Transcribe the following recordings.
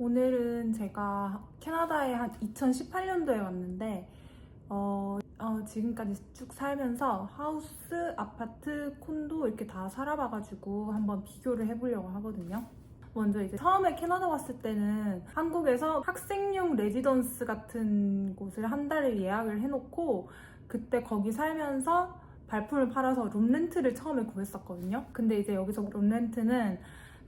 오늘은 제가 캐나다에 한 2018년도에 왔는데 어, 어, 지금까지 쭉 살면서 하우스, 아파트, 콘도 이렇게 다 살아봐가지고 한번 비교를 해보려고 하거든요. 먼저 이제 처음에 캐나다 왔을 때는 한국에서 학생용 레지던스 같은 곳을 한 달을 예약을 해놓고 그때 거기 살면서 발품을 팔아서 룸렌트를 처음에 구했었거든요. 근데 이제 여기서 룸렌트는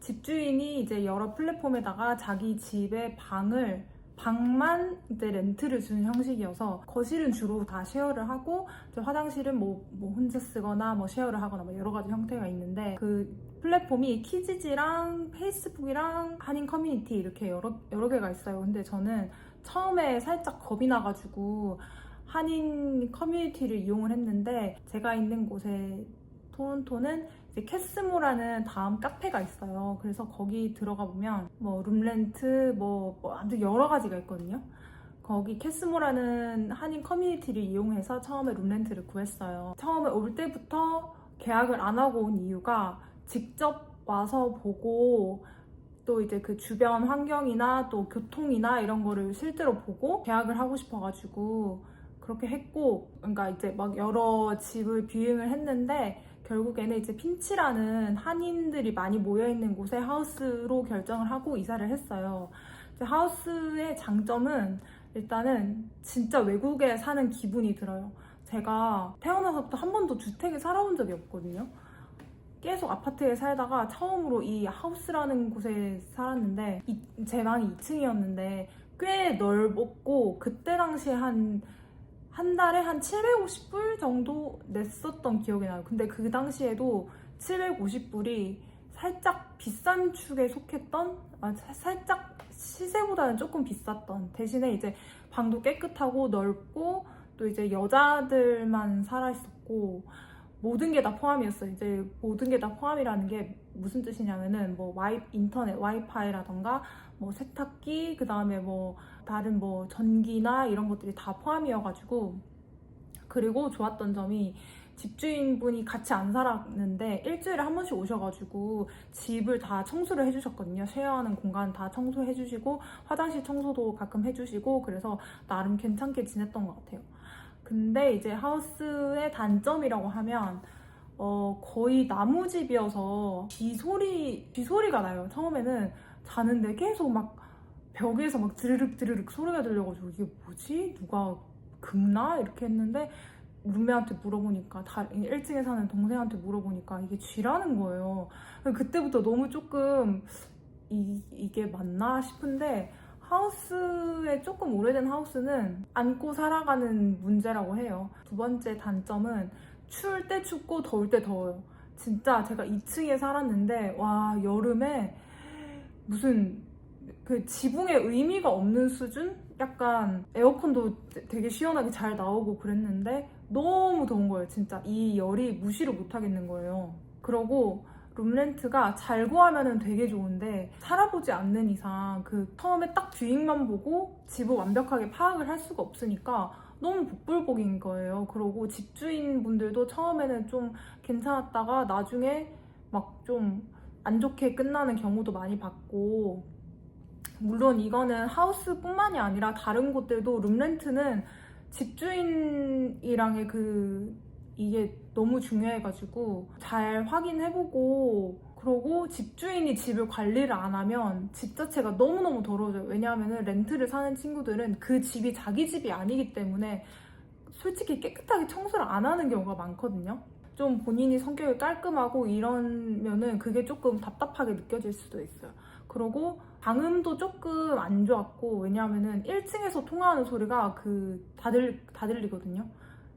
집주인이 이제 여러 플랫폼에다가 자기 집의 방을 방만 이제 렌트를 주는 형식이어서 거실은 주로 다 쉐어를 하고 화장실은 뭐, 뭐 혼자 쓰거나 뭐 쉐어를 하거나 뭐 여러 가지 형태가 있는데 그 플랫폼이 키즈지랑 페이스북이랑 한인 커뮤니티 이렇게 여러 여러 개가 있어요. 근데 저는 처음에 살짝 겁이 나가지고 한인 커뮤니티를 이용을 했는데 제가 있는 곳에 토론토는 이제 캐스모라는 다음 카페가 있어요. 그래서 거기 들어가 보면 뭐 룸렌트 뭐, 뭐 아무튼 여러 가지가 있거든요. 거기 캐스모라는 한인 커뮤니티를 이용해서 처음에 룸렌트를 구했어요. 처음에 올 때부터 계약을 안 하고 온 이유가 직접 와서 보고 또 이제 그 주변 환경이나 또 교통이나 이런 거를 실제로 보고 계약을 하고 싶어가지고 그렇게 했고 그러니까 이제 막 여러 집을 뷰잉을 했는데 결국에는 이제 핀치라는 한인들이 많이 모여 있는 곳에 하우스로 결정을 하고 이사를 했어요. 하우스의 장점은 일단은 진짜 외국에 사는 기분이 들어요. 제가 태어나서부터 한 번도 주택에 살아본 적이 없거든요. 계속 아파트에 살다가 처음으로 이 하우스라는 곳에 살았는데 이- 제 방이 2층이었는데 꽤 넓었고 그때 당시에 한 한 달에 한 750불 정도 냈었던 기억이 나요. 근데 그 당시에도 750불이 살짝 비싼 축에 속했던, 아, 사- 살짝 시세보다는 조금 비쌌던. 대신에 이제 방도 깨끗하고 넓고 또 이제 여자들만 살아있었고 모든 게 다 포함이었어요. 이제 모든 게 다 포함이라는 게 무슨 뜻이냐면은 뭐 와이 인터넷 와이파이라던가 뭐 세탁기 그 다음에 뭐 다른 뭐 전기나 이런 것들이 다 포함이어가지고 그리고 좋았던 점이 집주인분이 같이 안 살았는데 일주일에 한 번씩 오셔가지고 집을 다 청소를 해주셨거든요. 쉐어하는 공간 다 청소해주시고 화장실 청소도 가끔 해주시고 그래서 나름 괜찮게 지냈던 것 같아요. 근데 이제 하우스의 단점이라고 하면 어, 거의 나무집이어서 비 소리 비 소리가 나요. 처음에는 자는데 계속 막 벽에서 막 드르륵 드르륵 소리가 들려가지고 이게 뭐지? 누가 긁나? 이렇게 했는데 룸메한테 물어보니까 다 1층에 사는 동생한테 물어보니까 이게 쥐라는 거예요. 그때부터 너무 조금 이, 이게 맞나 싶은데 하우스에 조금 오래된 하우스는 안고 살아가는 문제라고 해요. 두 번째 단점은 추울 때 춥고 더울 때 더워요. 진짜 제가 2층에 살았는데 와 여름에 무슨 그 지붕에 의미가 없는 수준? 약간 에어컨도 되게 시원하게 잘 나오고 그랬는데 너무 더운 거예요. 진짜 이 열이 무시를 못 하겠는 거예요. 그러고 룸렌트가 잘 구하면 되게 좋은데 살아보지 않는 이상 그 처음에 딱 뷰잉만 보고 집을 완벽하게 파악을 할 수가 없으니까 너무 복불복인 거예요. 그러고 집주인분들도 처음에는 좀 괜찮았다가 나중에 막 좀 안 좋게 끝나는 경우도 많이 봤고 물론 이거는 하우스뿐만이 아니라 다른 곳들도 룸렌트는 집주인이랑의 그 이게 너무 중요해가지고 잘 확인해보고 그러고 집주인이 집을 관리를 안 하면 집 자체가 너무너무 더러워져요. 왜냐하면 렌트를 사는 친구들은 그 집이 자기 집이 아니기 때문에 솔직히 깨끗하게 청소를 안 하는 경우가 많거든요. 좀 본인이 성격이 깔끔하고 이러면은 그게 조금 답답하게 느껴질 수도 있어요. 그리고 방음도 조금 안 좋았고 왜냐하면은 1층에서 통화하는 소리가 그 다들 다 들리거든요.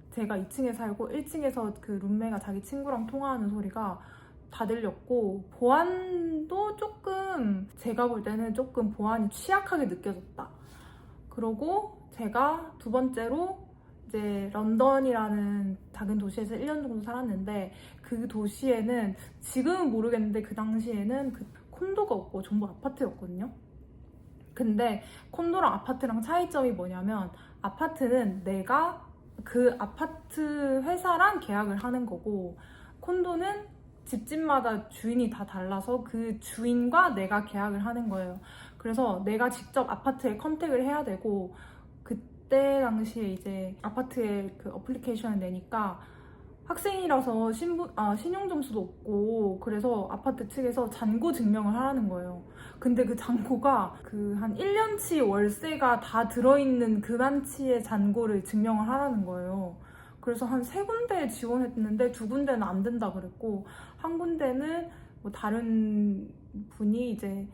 제가 2층에 살고 1층에서 그 룸메가 자기 친구랑 통화하는 소리가 다 들렸고 보안도 조금 제가 볼 때는 조금 보안이 취약하게 느껴졌다. 그러고 제가 두 번째로 이제 런던이라는 작은 도시에서 1년 정도 살았는데 그 도시에는 지금은 모르겠는데 그 당시에는 그 콘도가 없고 전부 아파트였거든요. 근데 콘도랑 아파트랑 차이점이 뭐냐면 아파트는 내가 그 아파트 회사랑 계약을 하는 거고 콘도는 집집마다 주인이 다 달라서 그 주인과 내가 계약을 하는 거예요. 그래서 내가 직접 아파트에 컨택을 해야 되고 그때 당시에 이제 아파트에 그 어플리케이션을 내니까 학생이라서 신분, 아, 신용 점수도 없고 그래서 아파트 측에서 잔고 증명을 하라는 거예요. 근데 그 잔고가 그 한 1년치 월세가 다 들어있는 그만치의 잔고를 증명을 하라는 거예요. 그래서 한 세 군데에 지원했는데 두 군데는 안 된다 그랬고 한 군데는 뭐 다른 분이 이제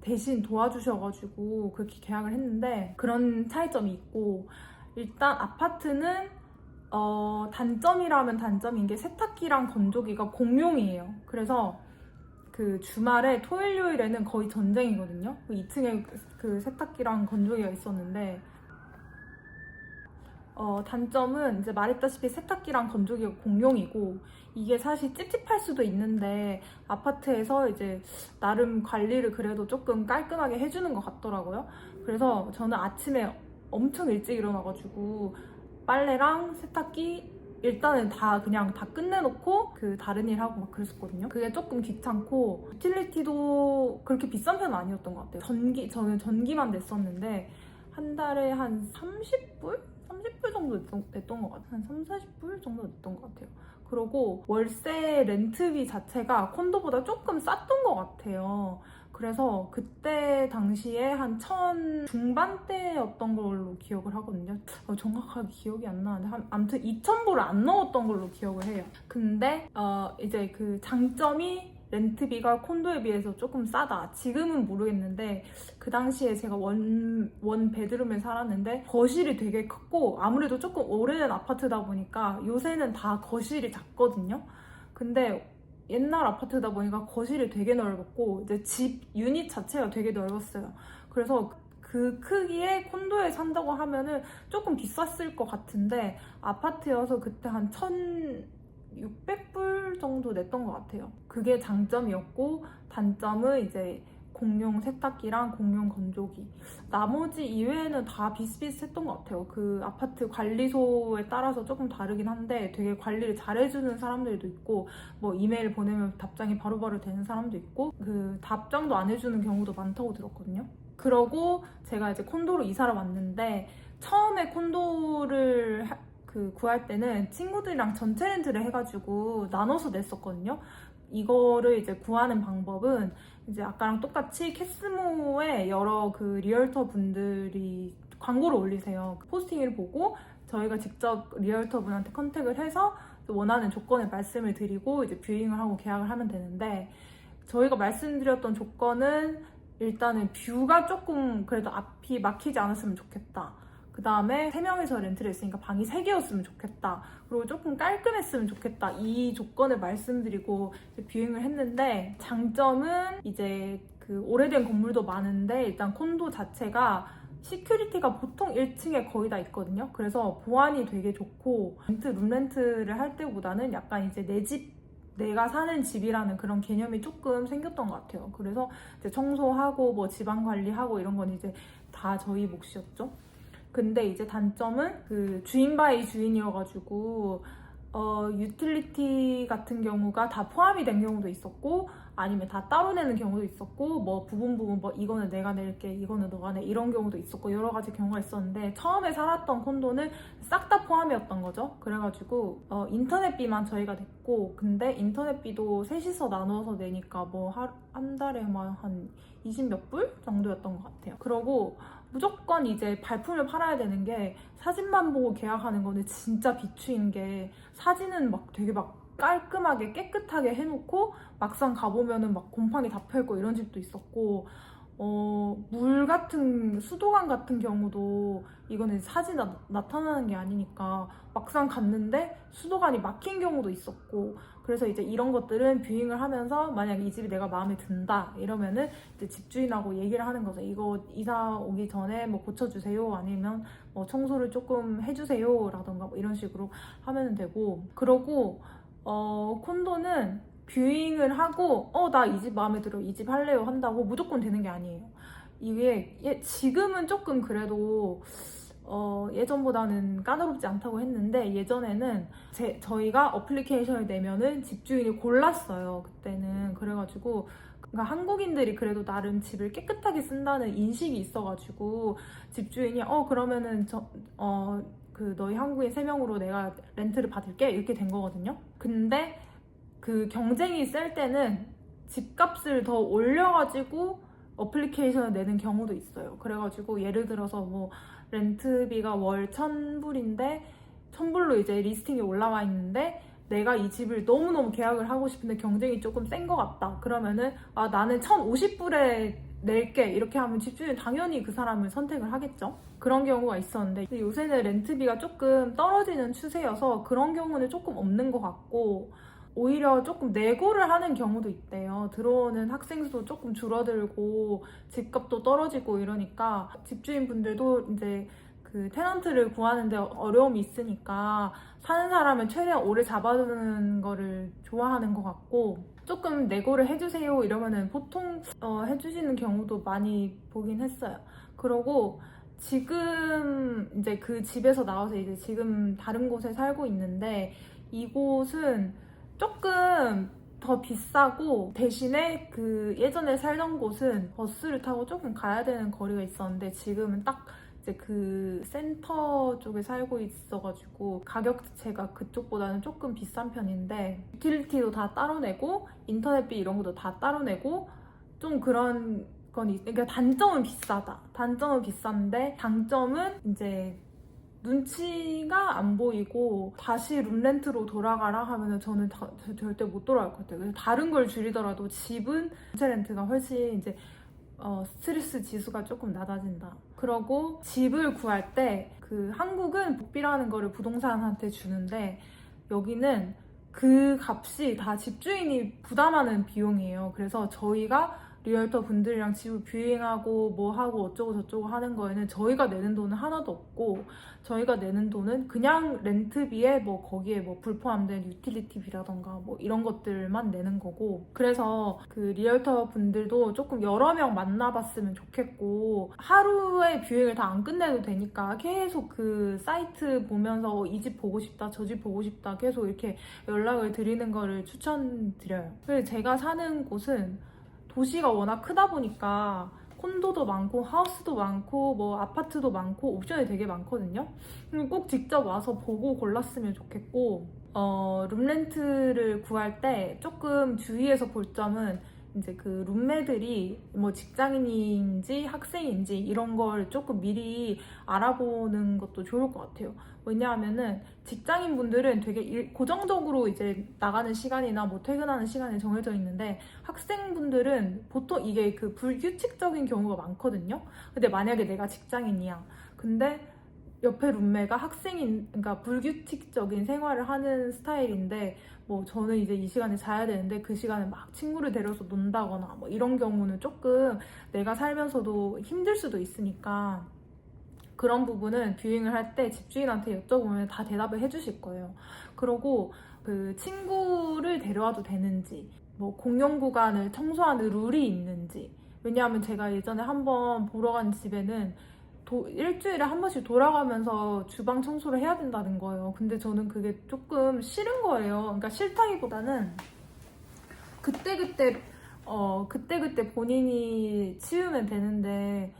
대신 도와주셔가지고 그렇게 계약을 했는데 그런 차이점이 있고 일단 아파트는 어, 단점이라면 단점인 게 세탁기랑 건조기가 공용이에요. 그래서 그 주말에 토요일 요일에는 거의 전쟁이거든요. 2층에 그 세탁기랑 건조기가 있었는데 어, 단점은 이제 말했다시피 세탁기랑 건조기가 공용이고 이게 사실 찝찝할 수도 있는데 아파트에서 이제 나름 관리를 그래도 조금 깔끔하게 해주는 것 같더라고요. 그래서 저는 아침에 엄청 일찍 일어나가지고 빨래랑 세탁기 일단은 다 그냥 다 끝내놓고 그 다른 일 하고 막 그랬었거든요. 그게 조금 귀찮고 유틸리티도 그렇게 비싼 편은 아니었던 것 같아요. 전기 저는 전기만 냈었는데 한 달에 한 30불? 30불 정도 냈던, 것 같아요. 한 3, 40불 정도 냈던 것 같아요. 그리고 월세 렌트비 자체가 콘도보다 조금 쌌던 것 같아요. 그래서 그때 당시에 한 천 중반대였던 걸로 기억을 하거든요. 어, 정확하게 기억이 안 나는데 한 아무튼 2,000불을 안 넣었던 걸로 기억을 해요. 근데 어, 이제 그 장점이 렌트비가 콘도에 비해서 조금 싸다. 지금은 모르겠는데 그 당시에 제가 원, 원 베드룸에 살았는데 거실이 되게 컸고 아무래도 조금 오래된 아파트다 보니까 요새는 다 거실이 작거든요. 근데 옛날 아파트다 보니까 거실이 되게 넓었고 이제 집 유닛 자체가 되게 넓었어요. 그래서 그 크기의 콘도에 산다고 하면은 조금 비쌌을 것 같은데 아파트여서 그때 한 1,600불 정도 냈던 것 같아요. 그게 장점이었고 단점은 이제 공용 세탁기랑 공용 건조기. 나머지 이외에는 다 비슷비슷했던 것 같아요. 그 아파트 관리소에 따라서 조금 다르긴 한데 되게 관리를 잘해주는 사람들도 있고 뭐 이메일 보내면 답장이 바로바로 되는 사람도 있고 그 답장도 안 해주는 경우도 많다고 들었거든요. 그러고 제가 이제 콘도로 이사를 왔는데 처음에 콘도를 하- 그 구할 때는 친구들이랑 전체 렌트를 해가지고 나눠서 냈었거든요. 이거를 이제 구하는 방법은 이제 아까랑 똑같이 캐스모에 여러 그 리얼터 분들이 광고를 올리세요. 포스팅을 보고 저희가 직접 리얼터 분한테 컨택을 해서 원하는 조건을 말씀을 드리고 이제 뷰잉을 하고 계약을 하면 되는데 저희가 말씀드렸던 조건은 일단은 뷰가 조금 그래도 앞이 막히지 않았으면 좋겠다. 그 다음에 3명이서 렌트를 했으니까 방이 3개였으면 좋겠다. 그리고 조금 깔끔했으면 좋겠다. 이 조건을 말씀드리고 뷰잉을 했는데 장점은 이제 그 오래된 건물도 많은데 일단 콘도 자체가 시큐리티가 보통 1층에 거의 다 있거든요. 그래서 보안이 되게 좋고 렌트 룸렌트를 할 때보다는 약간 이제 내집 내가 사는 집이라는 그런 개념이 조금 생겼던 것 같아요. 그래서 이제 청소하고 뭐 집안 관리하고 이런 건 이제 다 저희 몫이었죠. 근데 이제 단점은 그 주인 바이 주인이어가지고 어, 유틸리티 같은 경우가 다 포함이 된 경우도 있었고 아니면 다 따로 내는 경우도 있었고 뭐 부분 부분 뭐 이거는 내가 낼게 이거는 너가 내 이런 경우도 있었고 여러 가지 경우가 있었는데 처음에 살았던 콘도는 싹 다 포함이었던 거죠. 그래가지고 어, 인터넷비만 저희가 냈고 근데 인터넷비도 셋이서 나눠서 내니까 뭐 한 달에 한 20몇 불 정도였던 것 같아요. 그러고 무조건 이제 발품을 팔아야 되는 게 사진만 보고 계약하는 거는 진짜 비추인 게 사진은 막 되게 막 깔끔하게 깨끗하게 해놓고 막상 가보면은 막 곰팡이 다 펴있고 이런 집도 있었고 어, 물 같은 수도관 같은 경우도 이거는 사진에 나- 나타나는 게 아니니까 막상 갔는데 수도관이 막힌 경우도 있었고 그래서 이제 이런 것들은 뷰잉을 하면서 만약 이 집이 내가 마음에 든다 이러면은 이제 집주인하고 얘기를 하는 거죠. 이거 이사 오기 전에 뭐 고쳐주세요 아니면 뭐 청소를 조금 해주세요라던가 뭐 이런 식으로 하면 되고 그러고 어 콘도는 뷰잉을 하고 어 나 이 집 마음에 들어 이 집 할래요 한다고 무조건 되는 게 아니에요. 이게 예, 지금은 조금 그래도 어, 예전보다는 까다롭지 않다고 했는데 예전에는 제, 저희가 어플리케이션을 내면은 집주인이 골랐어요 그때는 그래가지고 그러니까 한국인들이 그래도 나름 집을 깨끗하게 쓴다는 인식이 있어가지고 집주인이 어 그러면은 저 어 그 너희 한국인 세 명으로 내가 렌트를 받을게 이렇게 된 거거든요. 근데 그 경쟁이 셀 때는 집값을 더 올려가지고 어플리케이션을 내는 경우도 있어요. 그래가지고 예를 들어서 뭐 렌트비가 월 1000불인데 1000불로 이제 리스팅이 올라와 있는데 내가 이 집을 너무너무 계약을 하고 싶은데 경쟁이 조금 센 것 같다. 그러면은 아 나는 1050불에 낼게 이렇게 하면 집주인 당연히 그 사람을 선택을 하겠죠. 그런 경우가 있었는데 요새는 렌트비가 조금 떨어지는 추세여서 그런 경우는 조금 없는 것 같고 오히려 조금 내고를 하는 경우도 있대요. 들어오는 학생 수도 조금 줄어들고 집값도 떨어지고 이러니까 집주인분들도 이제 그 테넌트를 구하는데 어려움이 있으니까 사는 사람은 최대한 오래 잡아두는 거를 좋아하는 것 같고 조금 내고를 해주세요 이러면은 보통 어, 해주시는 경우도 많이 보긴 했어요. 그러고 지금 이제 그 집에서 나와서 이제 지금 다른 곳에 살고 있는데 이곳은 조금 더 비싸고 대신에 그 예전에 살던 곳은 버스를 타고 조금 가야 되는 거리가 있었는데 지금은 딱 이제 그 센터 쪽에 살고 있어가지고 가격 자체가 그쪽보다는 조금 비싼 편인데 유틸리티도 다 따로 내고 인터넷비 이런 것도 다 따로 내고 좀 그런 건 있, 그러니까 단점은 비싸다. 단점은 비싼데 장점은 이제 눈치가 안 보이고 다시 룸렌트로 돌아가라 하면은 저는 다- 절대 못 돌아갈 것 같아요. 그래서 다른 걸 줄이더라도 집은 전세 렌트가 훨씬 이제 어, 스트레스 지수가 조금 낮아진다. 그러고 집을 구할 때 그 한국은 복비라는 거를 부동산한테 주는데 여기는 그 값이 다 집주인이 부담하는 비용이에요. 그래서 저희가 리얼터 분들이랑 집을 뷰잉하고 뭐 하고 어쩌고 저쩌고 하는 거에는 저희가 내는 돈은 하나도 없고 저희가 내는 돈은 그냥 렌트비에 뭐 거기에 뭐 불포함된 유틸리티비라던가 뭐 이런 것들만 내는 거고 그래서 그 리얼터 분들도 조금 여러 명 만나봤으면 좋겠고 하루에 뷰잉을 다 안 끝내도 되니까 계속 그 사이트 보면서 이 집 보고 싶다 저 집 보고 싶다 계속 이렇게 연락을 드리는 거를 추천드려요. 그리고 제가 사는 곳은 도시가 워낙 크다 보니까 콘도도 많고 하우스도 많고 뭐 아파트도 많고 옵션이 되게 많거든요. 꼭 직접 와서 보고 골랐으면 좋겠고 어, 룸렌트를 구할 때 조금 주의해서 볼 점은 이제 그 룸메들이 뭐 직장인인지 학생인지 이런 걸 조금 미리 알아보는 것도 좋을 것 같아요. 왜냐하면은 직장인 분들은 되게 일- 고정적으로 이제 나가는 시간이나 뭐 퇴근하는 시간이 정해져 있는데 학생분들은 보통 이게 그 불규칙적인 경우가 많거든요. 근데 만약에 내가 직장인이야. 근데 옆에 룸메가 학생인, 그러니까 불규칙적인 생활을 하는 스타일인데, 뭐 저는 이제 이 시간에 자야 되는데 그 시간에 막 친구를 데려서 논다거나 뭐 이런 경우는 조금 내가 살면서도 힘들 수도 있으니까 그런 부분은 뷰잉을 할 때 집주인한테 여쭤보면 다 대답을 해주실 거예요. 그러고 그 친구를 데려와도 되는지, 뭐 공용 구간을 청소하는 룰이 있는지. 왜냐하면 제가 예전에 한번 보러 간 집에는 도- 일주일에 한 번씩 돌아가면서 주방 청소를 해야 된다는 거예요. 근데 저는 그게 조금 싫은 거예요. 그러니까 싫다기보다는 그때그때, 어, 그때그때 본인이 치우면 되는데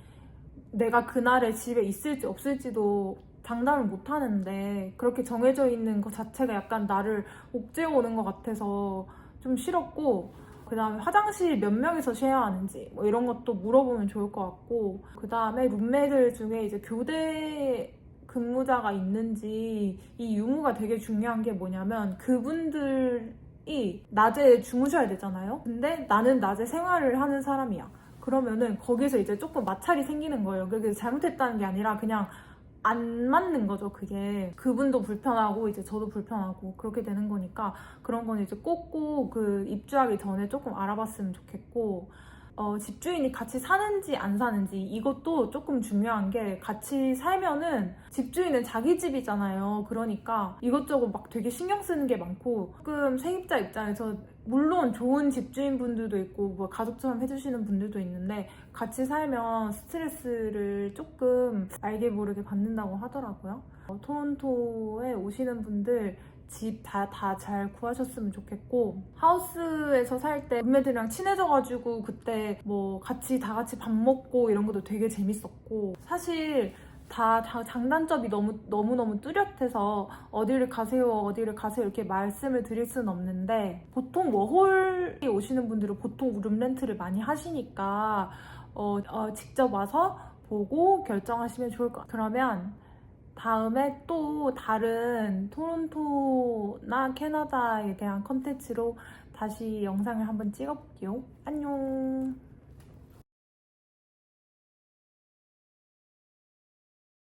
내가 그날에 집에 있을지 없을지도 장담을 못 하는데 그렇게 정해져 있는 것 자체가 약간 나를 옥죄어 오는 것 같아서 좀 싫었고 그 다음에 화장실 몇 명이서 쉐어하는지 뭐 이런 것도 물어보면 좋을 것 같고 그 다음에 룸메들 중에 이제 교대 근무자가 있는지 이 유무가 되게 중요한 게 뭐냐면 그분들이 낮에 주무셔야 되잖아요. 근데 나는 낮에 생활을 하는 사람이야. 그러면은 거기서 이제 조금 마찰이 생기는 거예요. 그게 잘못했다는 게 아니라 그냥 안 맞는 거죠, 그게. 그분도 불편하고, 이제 저도 불편하고, 그렇게 되는 거니까, 그런 건 이제 꼭꼭 그 입주하기 전에 조금 알아봤으면 좋겠고, 어, 집주인이 같이 사는지 안 사는지, 이것도 조금 중요한 게, 같이 살면은, 집주인은 자기 집이잖아요. 그러니까, 이것저것 막 되게 신경 쓰는 게 많고, 조금 세입자 입장에서, 물론 좋은 집주인분들도 있고, 뭐 가족처럼 해주시는 분들도 있는데, 같이 살면 스트레스를 조금 알게 모르게 받는다고 하더라고요. 어, 토론토에 오시는 분들 집 다 다 잘 구하셨으면 좋겠고 하우스에서 살 때 룸메들이랑 친해져가지고 그때 뭐 같이 다 같이 밥 먹고 이런 것도 되게 재밌었고 사실 다, 다 장단점이 너무 너무 너무 뚜렷해서 어디를 가세요 어디를 가세요 이렇게 말씀을 드릴 수는 없는데 보통 워홀에 오시는 분들은 보통 룸 렌트를 많이 하시니까 어, 어, 직접 와서 보고 결정하시면 좋을 것 같아요. 그러면 다음에 또 다른 토론토나 캐나다에 대한 컨텐츠로 다시 영상을 한번 찍어볼게요. 안녕.